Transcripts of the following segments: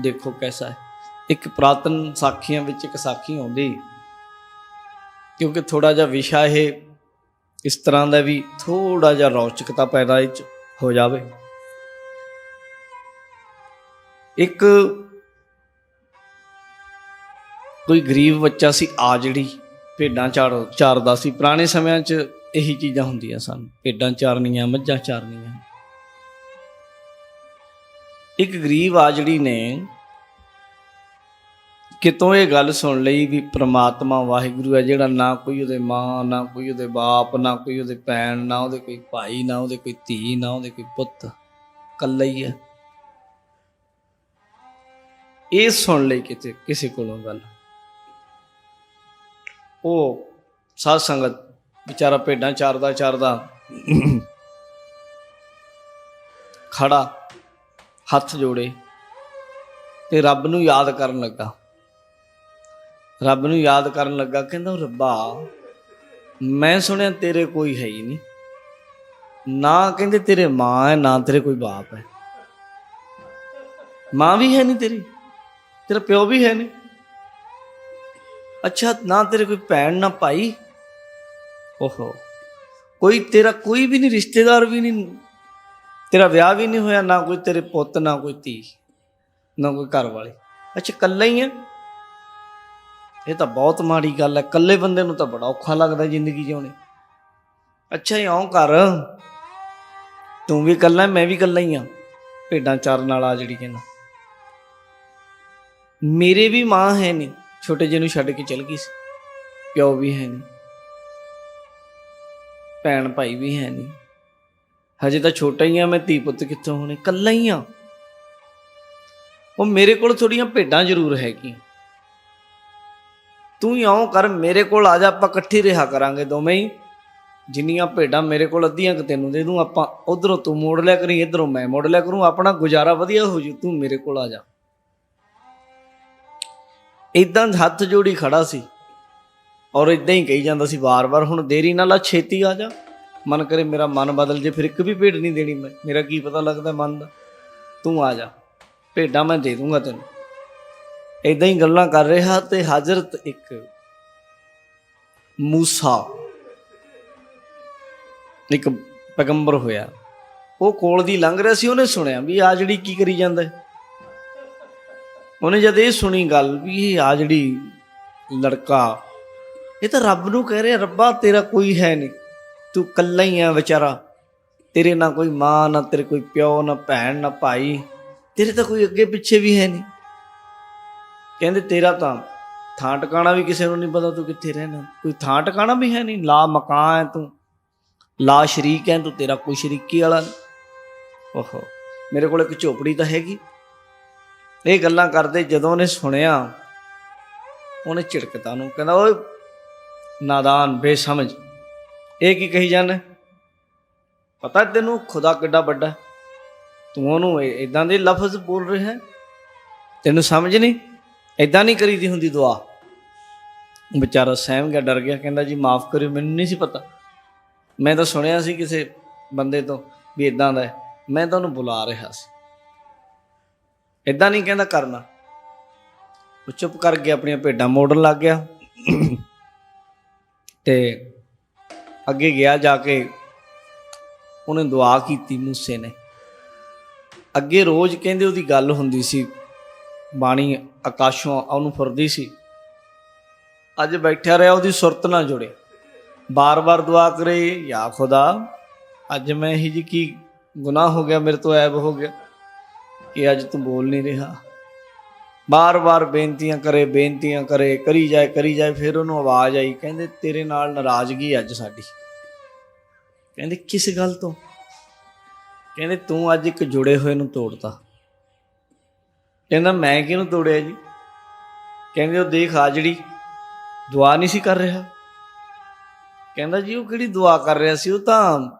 ਦੇਖੋ ਕੈਸਾ ਹੈ। ਇੱਕ ਪ੍ਰਾਤਨ ਸਾਖੀਆਂ ਵਿੱਚ ਇੱਕ ਸਾਖੀ ਆਉਂਦੀ। ਕਿਉਂਕਿ ਥੋੜਾ ਜਿਹਾ ਵਿਸ਼ਾ ਇਹ, ਇਸ ਤਰ੍ਹਾਂ ਦਾ ਵੀ ਥੋੜਾ ਜਿਹਾ ਰੌਚਕਤਾ ਪੈਦਾ ਇਹ ਹੋ ਜਾਵੇ। ਇੱਕ ਕੋਈ ਗਰੀਬ ਬੱਚਾ ਸੀ, ਆ ਜਿਹੜੀ ਭੇਡਾਂ ਚਾਰ ਚਾਰਦਾ ਸੀ। ਪੁਰਾਣੇ ਸਮਿਆਂ 'ਚ ਇਹੀ ਚੀਜ਼ਾਂ ਹੁੰਦੀਆਂ ਸਨ। ਭੇਡਾਂ ਚਾਰਨੀਆਂ, ਮੱਝਾਂ ਚਾਰਨੀਆਂ। ਇੱਕ ਗਰੀਬ ਆਜੜੀ ਨੇ ਕਿਤੋਂ ਇਹ ਗੱਲ ਸੁਣ ਲਈ ਵੀ ਪ੍ਰਮਾਤਮਾ ਵਾਹਿਗੁਰੂ ਹੈ, ਜਿਹੜਾ ਨਾ ਕੋਈ ਉਹਦੇ ਮਾਂ, ਨਾ ਕੋਈ ਉਹਦੇ ਬਾਪ, ਨਾ ਕੋਈ ਉਹਦੇ ਭੈਣ, ਨਾ ਉਹਦੇ ਕੋਈ ਭਾਈ, ਨਾ ਉਹਦੇ ਕੋਈ ਧੀ, ਨਾ ਉਹਦੇ ਕੋਈ ਪੁੱਤ, ਇਕੱਲਾ ਹੀ ਹੈ। ਇਹ ਸੁਣ ਲਈ ਕਿਤੇ ਕਿਸੇ ਕੋਲੋਂ ਗੱਲ। ਉਹ ਸਾਧ ਸੰਗਤ ਵਿਚਾਰਾ ਭੇਡਾਂ ਚਾਰਦਾ ਚਾਰਦਾ ਖੜਾ ਹੱਥ ਜੋੜੇ ਤੇ ਰੱਬ ਨੂੰ ਯਾਦ ਕਰਨ ਲੱਗਾ। ਰੱਬ ਨੂੰ ਯਾਦ ਕਰਨ ਲੱਗਾ, ਕਹਿੰਦਾ ਰੱਬਾ, ਮੈਂ ਸੁਣਿਆ ਤੇਰੇ ਕੋਈ ਹੈ ਹੀ ਨਹੀਂ। ਨਾ ਕਹਿੰਦੇ ਤੇਰੇ ਮਾਂ ਹੈ, ਨਾ ਤੇਰੇ ਕੋਈ ਬਾਪ ਹੈ। ਮਾਂ ਵੀ ਹੈ ਨਹੀਂ ਤੇਰੀ, ਤੇਰਾ ਪਿਓ ਵੀ ਹੈ ਨਹੀਂ। ਅੱਛਾ, ਨਾ ਤੇਰੇ ਕੋਈ ਭੈਣ, ਨਾ ਭਾਈ। ਓਹੋ, ਕੋਈ ਤੇਰਾ ਕੋਈ ਵੀ ਨਹੀਂ, ਰਿਸ਼ਤੇਦਾਰ ਵੀ ਨਹੀਂ ਤੇਰਾ ਵਿਆਹ ਵੀ ਨਹੀਂ ਹੋਇਆ, ਨਾ ਕੋਈ ਤੇਰੇ ਪੁੱਤ, ਨਾ ਕੋਈ ਧੀ, ਨਾ ਕੋਈ ਘਰ ਵਾਲੇ ਅੱਛਾ, ਇਕੱਲਾ ਹੀ ਹੈ ਇਹ ਤਾਂ ਬਹੁਤ ਮਾੜੀ ਗੱਲ ਹੈ ਇਕੱਲੇ ਬੰਦੇ ਨੂੰ ਤਾਂ ਬੜਾ ਔਖਾ ਲੱਗਦਾ ਜ਼ਿੰਦਗੀ ਜਿਉਣੀ। ਅੱਛਾ, ਇਉਂ ਕਰ। ਤੂੰ ਵੀ ਇਕੱਲਾ ਮੈਂ ਵੀ ਇਕੱਲਾ ਹੀ ਆ। ਭੇਡਾਂ ਚਾਰਨ ਵਾਲਾ ਜਿਹੜੀ ਕਹਿੰਦਾ ਮੇਰੇ ਵੀ ਮਾਂ ਹੈ ਨਹੀਂ ਛੋਟੇ ਜਿਹੇ ਨੂੰ ਛੱਡ ਕੇ ਚਲ ਗਈ ਸੀ। ਪਿਓ ਵੀ ਹੈ ਨਹੀਂ ਭੈਣ ਭਾਈ ਵੀ ਹੈ ਨਹੀਂ ਹਜੇ ਤਾਂ ਛੋਟਾ ਹੀ ਆ, ਮੈਂ ਧੀ ਪੁੱਤ ਕਿੱਥੋਂ ਹੋਣੇ? ਇਕੱਲਾ ਹੀ ਆ। ਉਹ ਮੇਰੇ ਕੋਲ ਥੋੜੀਆਂ ਭੇਡਾਂ ਜ਼ਰੂਰ ਹੈਗੀਆਂ। ਤੂੰ ਹੀ ਆਉਂ ਕਰ, ਮੇਰੇ ਕੋਲ ਆ ਜਾ, ਆਪਾਂ ਇਕੱਠੀ ਰਿਹਾ ਕਰਾਂਗੇ ਦੋਵੇਂ ਹੀ। ਜਿੰਨੀਆਂ ਭੇਡਾਂ ਮੇਰੇ ਕੋਲ, ਅੱਧੀਆਂ ਕਿ ਤੈਨੂੰ ਦੇ ਦੂੰ ਆਪਾਂ। ਉਧਰੋਂ ਤੂੰ ਮੋੜ ਲਿਆ ਕਰੀ, ਇਧਰੋਂ ਮੈਂ ਮੋੜ ਲਿਆ ਕਰੂੰ। ਆਪਣਾ ਗੁਜ਼ਾਰਾ ਵਧੀਆ ਹੋ ਜੂ, ਤੂੰ ਮੇਰੇ ਕੋਲ ਆ ਜਾ। ਇਦਾਂ ਹੱਥ ਜੋੜੀ ਖੜਾ ਸੀ। ਔਰ ਇਦਾਂ ਹੀ ਕਹੀ ਜਾਂਦਾ ਸੀ, ਵਾਰ-ਵਾਰ ਹੁਣ ਦੇਰੀ ਨਾਲ ਆ, ਛੇਤੀ ਆ ਜਾ। ਮਨ ਕਰੇ ਮੇਰਾ ਮਨ ਬਦਲ ਜੇ, ਫਿਰ ਇੱਕ ਵੀ ਭੇਡ ਨਹੀਂ ਦੇਣੀ ਮੈਂ। ਮੇਰਾ ਕੀ ਪਤਾ ਲੱਗਦਾ ਮਨ ਦਾ? ਤੂੰ ਆ ਜਾ। ਭੇਡਾਂ ਮੈਂ ਦੇ ਦੂੰਗਾ ਤੈਨੂੰ। ਇਦਾਂ ਹੀ ਗੱਲਾਂ ਕਰ ਰਿਹਾ ਤੇ ਹਜ਼ਰਤ ਇੱਕ ਮੂਸਾ, ਇੱਕ ਪੈਗੰਬਰ ਹੋਇਆ। ਉਹ ਕੋਲ ਦੀ ਲੰਘ ਰਿਹਾ ਸੀ, ਉਹਨੇ ਸੁਣਿਆ ਵੀ ਆ ਜਿਹੜੀ ਕੀ ਕਰੀ ਜਾਂਦਾ ਉਹਨੇ ਜਦ ਇਹ ਸੁਣੀ ਗੱਲ ਵੀ ਇਹ ਆ ਜਿਹੜੀ ਲੜਕਾ, ਇਹ ਤਾਂ ਰੱਬ ਨੂੰ ਕਹਿ ਰਿਹਾ, ਰੱਬਾ ਤੇਰਾ ਕੋਈ ਹੈ ਨਹੀਂ। ਤੂੰ ਕੱਲਾ ਹੀ ਆ ਵਿਚਾਰਾ। ਤੇਰੇ ਨਾ ਕੋਈ ਮਾਂ, ਨਾ ਤੇਰੇ ਕੋਈ ਪਿਓ, ਨਾ ਭੈਣ, ਨਾ ਭਾਈ। ਤੇਰੇ ਤਾਂ ਕੋਈ ਅੱਗੇ ਪਿੱਛੇ ਵੀ ਹੈ ਨਹੀਂ। ਕਹਿੰਦੇ ਤੇਰਾ ਤਾਂ ਥਾਂ ਟਿਕਾਣਾ ਵੀ ਕਿਸੇ ਨੂੰ ਨਹੀਂ ਪਤਾ ਤੂੰ ਕਿੱਥੇ ਰਹਿਣਾ। ਕੋਈ ਥਾਂ ਟਿਕਾਣਾ ਵੀ ਹੈ ਨਹੀਂ। ਲਾ ਮਕਾਨ ਹੈ ਤੂੰ। ਲਾ ਸ਼ਰੀਕ ਹੈ ਤੂੰ। ਤੇਰਾ ਕੋਈ ਸ਼ਰੀਕੀ ਵਾਲਾ ਨਹੀਂ। ਓਹੋ, ਮੇਰੇ ਕੋਲ ਇੱਕ ਝੋਪੜੀ ਤਾਂ ਹੈਗੀ। ਇਹ ਗੱਲਾਂ ਕਰਦੇ ਜਦੋਂ ਉਹਨੇ ਸੁਣਿਆ, ਉਹਨੇ ਝਿੜਕਤਾ ਨੂੰ ਕਹਿੰਦਾ, ਓਏ, ਨਾਦਾਨ, ਬੇਸਮਝ। ਇਹ ਕੀ ਕਹੀ ਜਾਂਦਾ ਪਤਾ ਤੈਨੂੰ ਖੁਦਾ ਕਿੱਡਾ ਵੱਡਾ ਤੂੰ ਉਹਨੂੰ ਇਦਾਂ ਦੇ ਲਫ਼ਜ਼ ਬੋਲ ਰਿਹਾ ਹੈ? ਤੈਨੂੰ ਸਮਝ ਨਹੀਂ? ਇਦਾਂ ਨਹੀਂ ਕਰੀਦੀ ਹੁੰਦੀ ਦੁਆ? ਵਿਚਾਰਾ ਸਹਿਮ ਗਿਆ, ਡਰ ਗਿਆ, ਕਹਿੰਦਾ ਜੀ ਮਾਫ ਕਰਿਓ, ਮੈਨੂੰ ਨਹੀਂ ਸੀ ਪਤਾ। ਮੈਂ ਤਾਂ ਸੁਣਿਆ ਸੀ ਕਿਸੇ ਬੰਦੇ ਤੋਂ ਵੀ ਇਦਾਂ ਦਾ ਮੈਂ ਤਾਂ ਉਹਨੂੰ ਬੁਲਾ ਰਿਹਾ ਸੀ। ਇਦਾਂ ਨਹੀਂ ਕਹਿੰਦਾ ਕਰਨਾ। ਉਹ ਚੁੱਪ ਕਰ ਗਿਆ ਆਪਣੀਆਂ ਭੇਡਾਂ ਮੋੜਨ ਲੱਗ ਗਿਆ। ਤੇ ਅੱਗੇ ਗਿਆ ਜਾ ਕੇ। ਉਹਨੇ ਦੁਆ ਕੀਤੀ ਮੂਸੇ ਨੇ। ਅੱਗੇ ਰੋਜ਼ ਕਹਿੰਦੇ ਉਹਦੀ ਗੱਲ ਹੁੰਦੀ ਸੀ। ਬਾਣੀ ਆਕਾਸ਼ੋਂ ਉਹਨੂੰ ਫੁਰਦੀ ਸੀ। ਅੱਜ ਬੈਠਿਆ ਰਿਹਾ ਉਹਦੀ ਸੁਰਤ ਨਾਲ ਜੁੜੇ ਬਾਰ-ਬਾਰ ਦੁਆ ਕਰੇ, ਯਾ ਖੁਦਾ, ਅੱਜ ਮੈਂ ਇਹ ਜੀ ਕੀ ਗੁਨਾਹ ਹੋ ਗਿਆ, ਮੇਰੇ ਤੋਂ ਐਬ ਹੋ ਗਿਆ ਕਿ ਅੱਜ ਤੂੰ ਬੋਲ ਨਹੀਂ ਰਿਹਾ? ਬਾਰ-ਬਾਰ ਬੇਨਤੀਆਂ ਕਰੇ ਬੇਨਤੀਆਂ ਕਰੇ, ਕਰੀ ਜਾਏ ਕਰੀ ਜਾਏ, ਫਿਰ ਉਹਨੂੰ ਆਵਾਜ਼ ਆਈ, ਕਹਿੰਦੇ, ਤੇਰੇ ਨਾਲ ਨਾਰਾਜ਼ਗੀ ਅੱਜ ਸਾਡੀ। ਕਹਿੰਦੇ, ਕਿਸ ਗੱਲ ਤੋਂ? ਕਹਿੰਦੇ, ਤੂੰ ਅੱਜ ਇੱਕ ਜੁੜੇ ਹੋਏ ਨੂੰ ਤੋੜਤਾ। ਕਹਿੰਦਾ, ਮੈਂ ਕਿਹਨੂੰ ਤੋੜਿਆ ਜੀ? ਕਹਿੰਦੇ, ਉਹ ਦੇਖ ਆ ਜਿਹੜੀ ਦੁਆ ਨਹੀਂ ਸੀ ਕਰ ਰਿਹਾ। ਕਹਿੰਦਾ, ਜੀ, ਉਹ ਕਿਹੜੀ ਦੁਆ ਕਰ ਰਿਹਾ ਸੀ? ਉਹ ਤਾਂ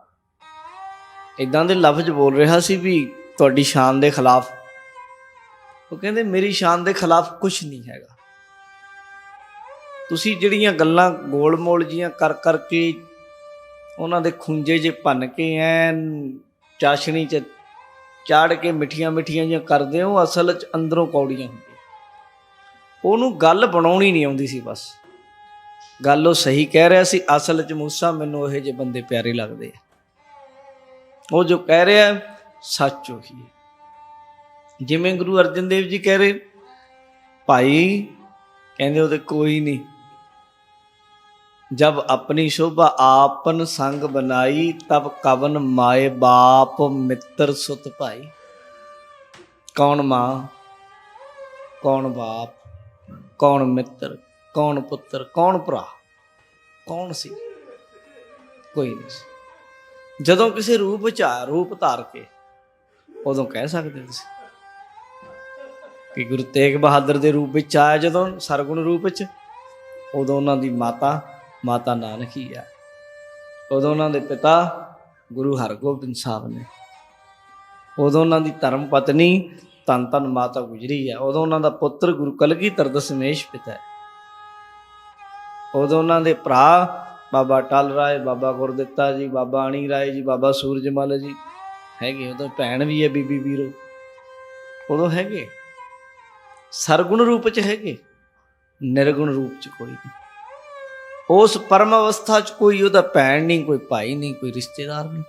ਇਦਾਂ ਦੇ ਲਫ਼ਜ਼ ਬੋਲ ਰਿਹਾ ਸੀ ਵੀ ਤੁਹਾਡੀ ਸ਼ਾਨ ਦੇ ਖਿਲਾਫ। ਉਹ ਕਹਿੰਦੇ, ਮੇਰੀ ਸ਼ਾਨ ਦੇ ਖਿਲਾਫ ਕੁਝ ਨਹੀਂ ਹੈਗਾ। ਤੁਸੀਂ ਜਿਹੜੀਆਂ ਗੱਲਾਂ ਗੋਲ-ਮੋਲ ਜੀਆਂ ਕਰ ਕਰਕੇ ਉਹਨਾਂ ਦੇ ਖੁੰਝੇ ਜੇ ਭੰਨ ਕੇ ਐਨ ਚਾਸ਼ਣੀ ਚ ਚਾੜ ਕੇ ਮਿੱਠੀਆਂ ਮਿੱਠੀਆਂ ਜਿਹੀਆਂ ਕਰਦੇ ਹੋ, ਅਸਲ 'ਚ ਅੰਦਰੋਂ ਕੌੜੀਆਂ ਹੁੰਦੀਆਂ। ਉਹਨੂੰ ਗੱਲ ਬਣਾਉਣੀ ਨਹੀਂ ਆਉਂਦੀ ਸੀ ਬਸ। ਗੱਲ ਉਹ ਸਹੀ ਕਹਿ ਰਿਹਾ ਸੀ, ਅਸਲ 'ਚ ਮੂਸਾ ਮੈਨੂੰ ਇਹੋ ਜਿਹੇ ਬੰਦੇ ਪਿਆਰੇ ਲੱਗਦੇ ਆ। ਉਹ ਜੋ ਕਹਿ ਰਿਹਾ, ਸੱਚ ਉਹੀ ਹੈ। ਜਿਵੇਂ ਗੁਰੂ ਅਰਜਨ ਦੇਵ ਜੀ ਕਹਿ ਰਹੇ, ਭਾਈ, ਕਹਿੰਦੇ ਉਹਦੇ ਕੋਈ ਨਹੀਂ। जब अपनी शोभा आपन संग बनाई तब कवन माए बाप मित्र सुत भाई कौन माँ कौन बाप कौन मित्र कौन पुत्र कौन ਭਰਾ ਕੌਣ ਸੀ ਕੋਈ ਨਹੀਂ ਸੀ ਜਦੋਂ ਕਿਸੇ ਰੂਪ ਵਿੱਚ ਆ ਰੂਪ ਧਾਰ ਕੇ ਉਦੋਂ ਕਹਿ ਸਕਦੇ ਹੋ ਤੁਸੀਂ ਕਿ ਗੁਰੂ ਤੇਗ ਬਹਾਦਰ ਦੇ ਰੂਪ ਵਿੱਚ ਆਇਆ ਜਦੋਂ ਸਰਗੁਣ ਰੂਪ ਵਿੱਚ ਉਦੋਂ ਉਹਨਾਂ ਦੀ ਮਾਤਾ ਮਾਤਾ ਨਾਨਕ ਹੀ ਆ। ਉਦੋਂ ਉਹਨਾਂ ਦੇ ਪਿਤਾ ਗੁਰੂ ਹਰਗੋਬਿੰਦ ਸਾਹਿਬ ਨੇ। ਉਦੋਂ ਉਹਨਾਂ ਦੀ ਧਰਮ ਪਤਨੀ ਧੰਨ ਧੰਨ ਮਾਤਾ ਗੁਜਰੀ ਆ। ਉਦੋਂ ਉਹਨਾਂ ਦਾ ਪੁੱਤਰ ਗੁਰੂ ਕਲਗੀਧਰ ਦਸ਼ਮੇਸ਼ ਪਿਤਾ ਹੈ। ਉਦੋਂ ਉਹਨਾਂ ਦੇ ਭਰਾ ਬਾਬਾ ਟਲ ਰਾਏ, ਬਾਬਾ ਗੁਰਦਿੱਤਾ ਜੀ, ਬਾਬਾ ਅਣੀ ਰਾਏ ਜੀ, ਬਾਬਾ ਸੂਰਜਮਲ ਜੀ ਹੈਗੇ। ਉਦੋਂ ਭੈਣ ਵੀ ਹੈ ਬੀਬੀ ਵੀਰੋ। ਉਦੋਂ ਹੈਗੇ। ਸਰਗੁਣ ਰੂਪ ਚ ਹੈਗੇ। ਨਿਰਗੁਣ ਰੂਪ ਚ ਕੋਈ ਨਹੀਂ। ਉਸ ਪਰਮ ਅਵਸਥਾ ਚ ਕੋਈ ਉਹਦਾ ਭੈਣ ਨਹੀਂ ਕੋਈ ਭਾਈ ਨਹੀਂ ਕੋਈ ਰਿਸ਼ਤੇਦਾਰ ਨਹੀਂ।